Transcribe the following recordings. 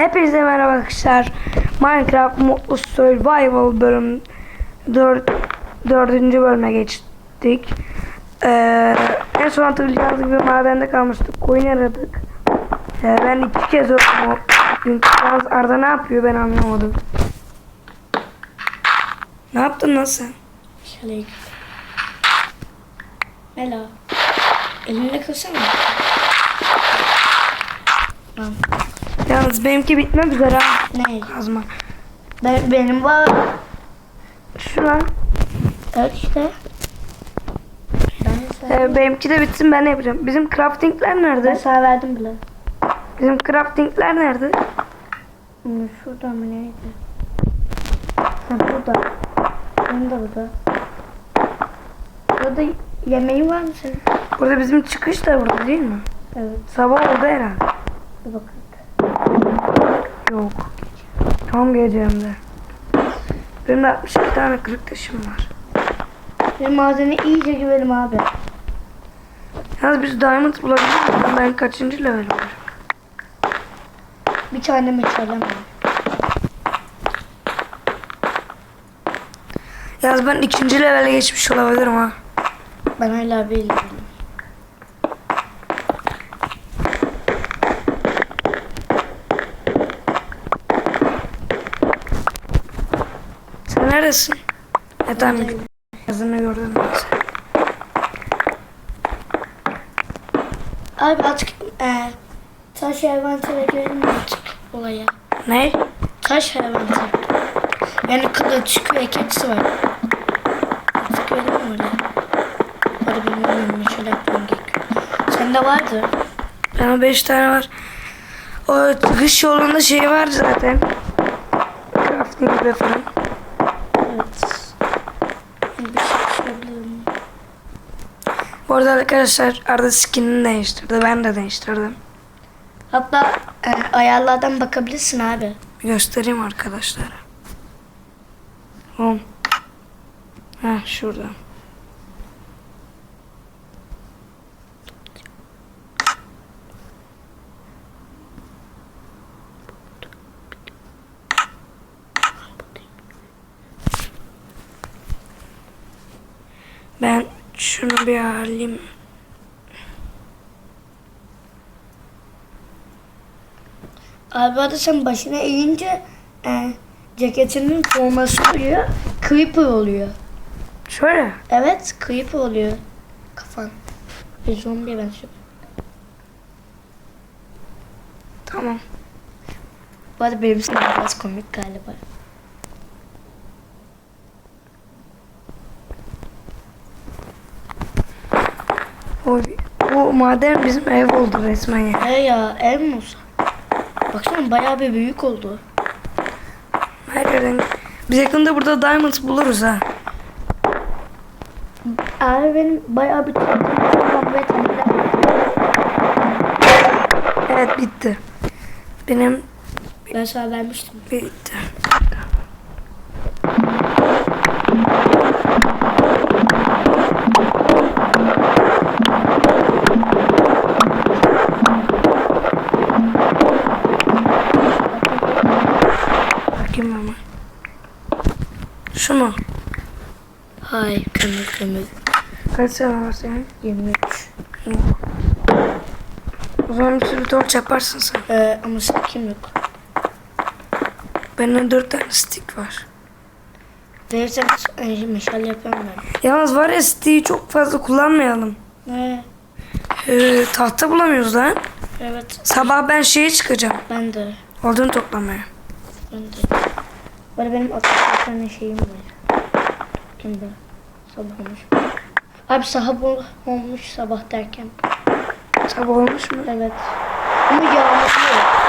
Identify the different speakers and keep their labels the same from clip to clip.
Speaker 1: Hepinize merhaba arkadaşlar. Minecraft Mutlu Survival bölüm 4 dördüncü bölüme geçtik. Ee, en son hatırlayacağınız gibi madende kalmıştık. Koyun aradık. Ee, ben iki kez öldüm o gün. Arda ne yapıyor ben anlamadım. Ne yaptın sen?
Speaker 2: Şöyle Mela. Elinle kırsana. Tamam.
Speaker 1: Yalnız benimki bitmek üzere ha.
Speaker 2: Ne?
Speaker 1: Kazma.
Speaker 2: Ben, benim var.
Speaker 1: Şu lan.
Speaker 2: Evet işte. Ben
Speaker 1: Ee, benimki de bitsin ben yapacağım. Bizim craftingler
Speaker 2: ben
Speaker 1: nerede?
Speaker 2: sana verdim bile.
Speaker 1: Bizim craftingler nerede?
Speaker 2: Şurada mı neydi? Ha burada. Benim de burada. Burada yemeğin var mı senin?
Speaker 1: Burada bizim çıkış da burada değil mi?
Speaker 2: Evet.
Speaker 1: Sabah oldu herhalde.
Speaker 2: Bir bakın.
Speaker 1: Yok. Tam gece hem de. Benim de 62 tane kırık taşım var.
Speaker 2: Benim malzeme iyice güvenim abi.
Speaker 1: Yalnız biz diamond bulabilir miyiz? Ben kaçıncı level var?
Speaker 2: Bir tane meçalem var.
Speaker 1: Yalnız ben ikinci levele geçmiş olabilirim ha.
Speaker 2: Ben hala bilmiyorum.
Speaker 1: Sen neredesin? E tamam. Yazını gördüm ben.
Speaker 2: Abi artık e, taş hayvantıra görelim mi artık olaya?
Speaker 1: Ne?
Speaker 2: Taş hayvantıra. Yani kılıç, kürek hepsi var. Artık görelim mi oraya? Hadi bilmiyorum şöyle yapmam gerekiyor. Sende vardı.
Speaker 1: Benim 5 tane var. O kış yolunda şey var zaten. Crafting gibi falan.
Speaker 2: Evet. Bir şey yapabilirim.
Speaker 1: Bu arada arkadaşlar Arda skinini değiştirdi. Ben de değiştirdim.
Speaker 2: Hatta e, ayarlardan bakabilirsin abi.
Speaker 1: Göstereyim arkadaşlara. Home. Ha şurada. Ben şunu bir.
Speaker 2: Abi hadi sen başına eğince e, ceketinin forması oluyor. Creeper oluyor.
Speaker 1: Şöyle.
Speaker 2: Evet, creeper oluyor. Kafan. Bir zombiye benziyor.
Speaker 1: Tamam.
Speaker 2: Bu arada benim sana biraz komik galiba.
Speaker 1: O, bu maden bizim ev oldu resmen ya.
Speaker 2: He ya, ev mi olsa? Baksana bayağı bir büyük oldu.
Speaker 1: Her yerden. Biz yakında burada diamond buluruz ha.
Speaker 2: Abi benim bayağı bir temizle.
Speaker 1: Evet bitti. Benim
Speaker 2: Ben sana vermiştim.
Speaker 1: bitti. Şu mu?
Speaker 2: Hay kömür kömür.
Speaker 1: Kaç tane var senin?
Speaker 2: 23.
Speaker 1: O zaman bir sürü torç yaparsın sen.
Speaker 2: Ee, ama kim yok.
Speaker 1: Bende dört tane stick var.
Speaker 2: Verirsen meşale yapıyorum ben.
Speaker 1: Yalnız var ya stick'i çok fazla kullanmayalım.
Speaker 2: Ne?
Speaker 1: Ee, tahta bulamıyoruz lan.
Speaker 2: Evet,
Speaker 1: Sabah ben şeye çıkacağım.
Speaker 2: ben de.
Speaker 1: Odun toplamaya.
Speaker 2: Ben de. Arada benim 60 tane şeyim var. Kim bu? Sabah olmuş. Abi sabah ol- olmuş sabah derken.
Speaker 1: Sabah olmuş mu?
Speaker 2: Evet. Ama yağmurlu.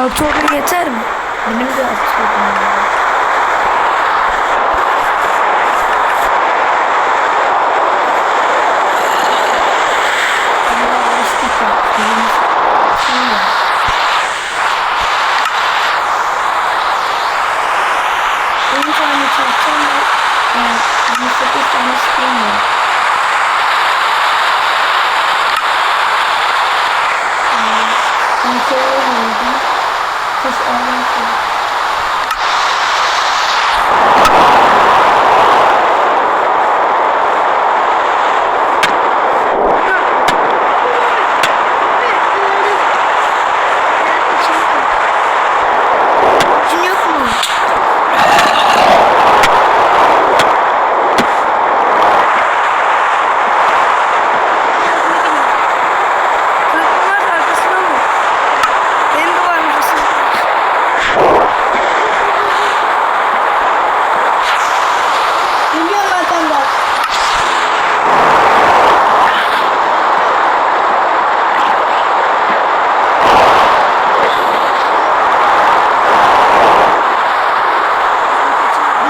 Speaker 1: Altı odun yeter mi?
Speaker 2: Benim de atıyordum. On tane çarpsam da yani 28 tane sıkayım var. Ben şöyle oynuyordum. Kız ağlamıştı. Kim yok mu?
Speaker 1: Kırıklı var da arkasına mı? Benim de varmış. ısınmış.
Speaker 2: Geliyorum arkamda.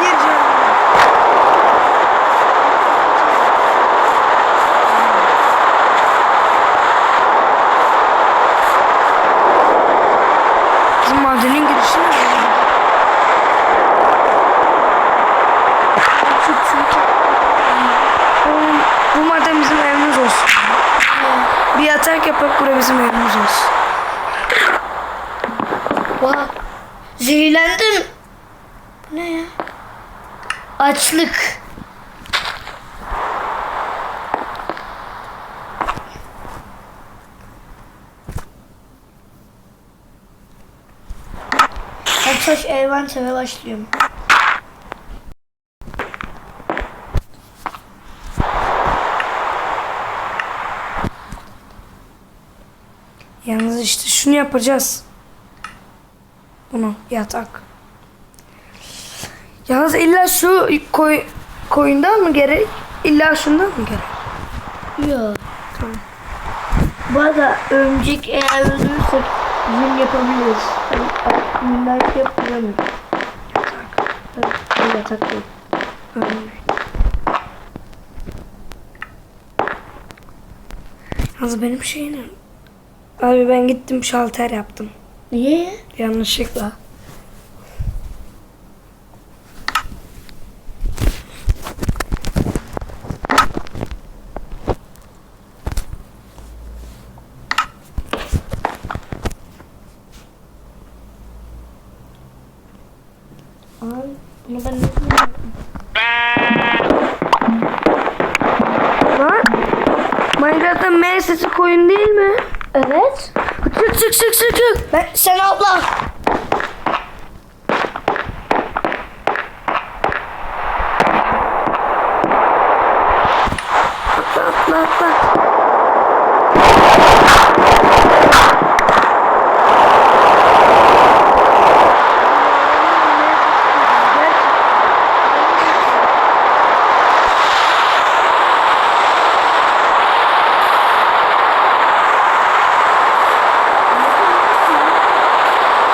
Speaker 1: Bir canım. Bizim madenin girişi ne?
Speaker 2: Çık çık.
Speaker 1: Oğlum, Bu maden bizim evimiz olsun. Yatak yapak bura bizim evimiz olsun.
Speaker 2: Vah. Zehirlendim. Bu ne ya? Açlık. Arkadaş Ervançev'e başlıyorum.
Speaker 1: Yalnız işte şunu yapacağız. Bunu yatak. Yalnız illa şu koy, koyundan mı gerek? İlla şundan mı gerek?
Speaker 2: Yok. Bu arada örümcek eğer öldürürsek yün yapabiliriz. Ben minnacık yapamıyorum. Yatak. Yatak değil.
Speaker 1: Yalnız benim şey ne? Abi ben gittim şalter yaptım.
Speaker 2: Niye?
Speaker 1: Yanlışlıkla.
Speaker 2: Ay, bunu ben nasıl yaptım?
Speaker 1: Lan Minecraft'ta M sesi koyun değil mi?
Speaker 2: Evet.
Speaker 1: Çık çık çık.
Speaker 2: Ben, sen abla.
Speaker 1: Atla atla atla.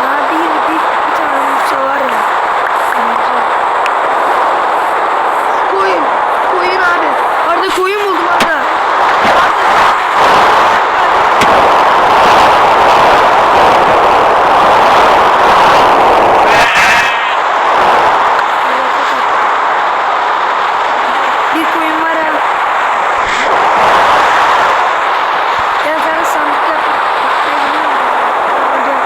Speaker 1: Daha değil bir, bir tane şey var ya. Koyun. Koyun abi. Arda koyun buldum Arda. Bir koyun var ya. Gel sana sandık yap. Gel.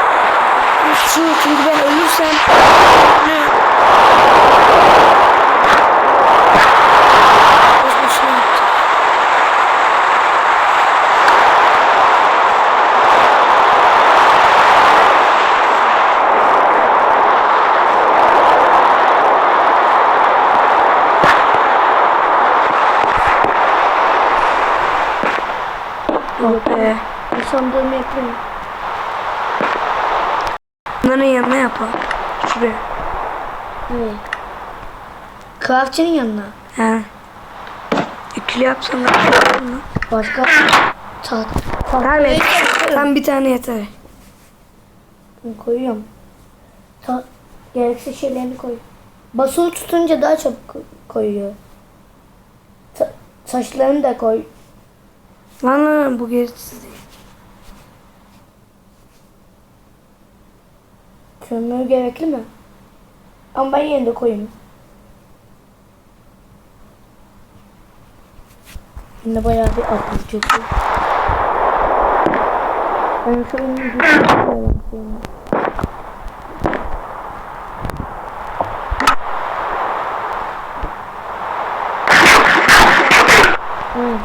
Speaker 1: Şu çünkü ben ölürsem ne? Boş boşuna yaptım. Oh be.
Speaker 2: Sandığımı yapayım.
Speaker 1: Bunların yanına yapalım. Şuraya.
Speaker 2: Ne? Craftçının yanına.
Speaker 1: He. İkili yapsana.
Speaker 2: Başka tat.
Speaker 1: Tamam, tam bir tane yeter.
Speaker 2: Koyuyorum. Ta gereksiz şeylerini koy. Basılı tutunca daha çabuk ko- koyuyor. Ta- saçlarını da koy.
Speaker 1: Lan lan bu gereksiz.
Speaker 2: Kömür gerekli mi? Ama ben de koyayım. Yine bayağı bir çok. Ben şu ünlü bir şey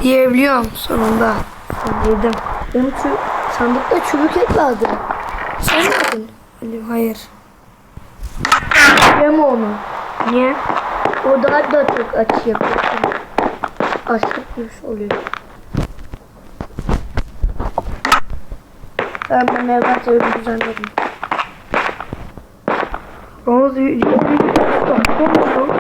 Speaker 1: Yiyebiliyorum sonunda. Yedim.
Speaker 2: Benim şu sandıkta çürük et vardı. Sen mi yedin?
Speaker 1: Hadi, Hayır.
Speaker 2: Yeme onu.
Speaker 1: Niye?
Speaker 2: O daha da çok aç yapıyor. Açlık yüz oluyor. Ben ben evvel öyle düzenledim.
Speaker 1: Bronz yiyebiliyorum.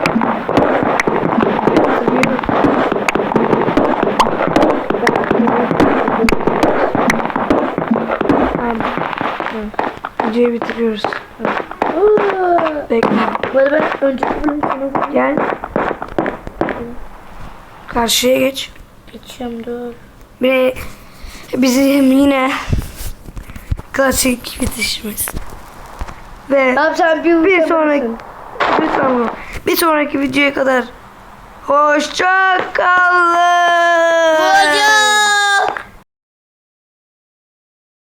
Speaker 1: Videoyu bitiriyoruz. Bekle.
Speaker 2: Bu arada ben önceki bölüm sonu
Speaker 1: Gel. Karşıya geç.
Speaker 2: geçiyorum dur.
Speaker 1: Ve bizim yine klasik bitişimiz. Ve
Speaker 2: Abi sen bir,
Speaker 1: Bir
Speaker 2: bir
Speaker 1: sonraki- bir sonraki, bir sonraki videoya kadar hoşça kalın.